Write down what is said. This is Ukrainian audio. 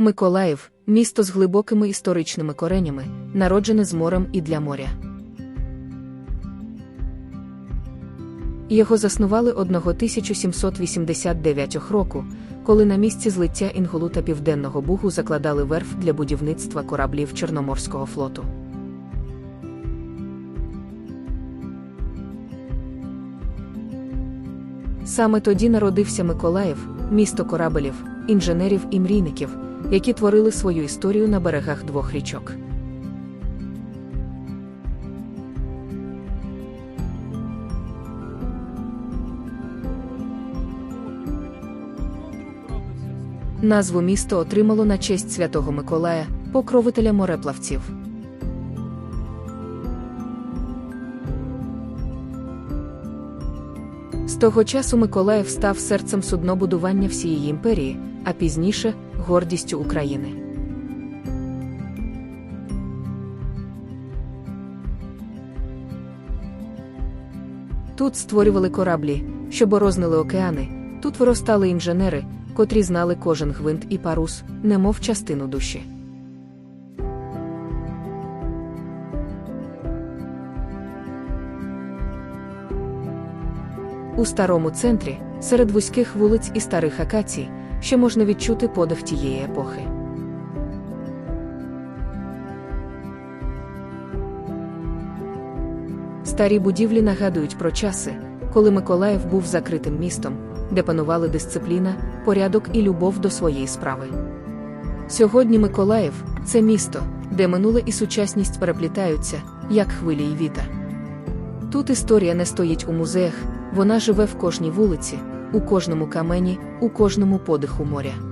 Миколаїв місто з глибокими історичними коренями, народжене з морем і для моря. Його заснували 1789 року, коли на місці злиття Інголу та Південного Бугу закладали верф для будівництва кораблів Чорноморського флоту. Саме тоді народився Миколаїв, місто корабелів, інженерів і мрійників, які творили свою історію на берегах двох річок. Назву місто отримало на честь Святого Миколая, покровителя мореплавців. З того часу Миколаїв став серцем суднобудування всієї імперії, а пізніше гордістю України. Тут створювали кораблі, що борознили океани, тут виростали інженери, котрі знали кожен гвинт і парус, немов частину душі. У старому центрі, серед вузьких вулиць і старих акацій, ще можна відчути подих тієї епохи. Старі будівлі нагадують про часи, коли Миколаїв був закритим містом, де панували дисципліна, порядок і любов до своєї справи. Сьогодні Миколаїв це місто, де минуле і сучасність переплітаються, як хвилі й віта. Тут історія не стоїть у музеях, вона живе в кожній вулиці, у кожному камені, у кожному подиху моря.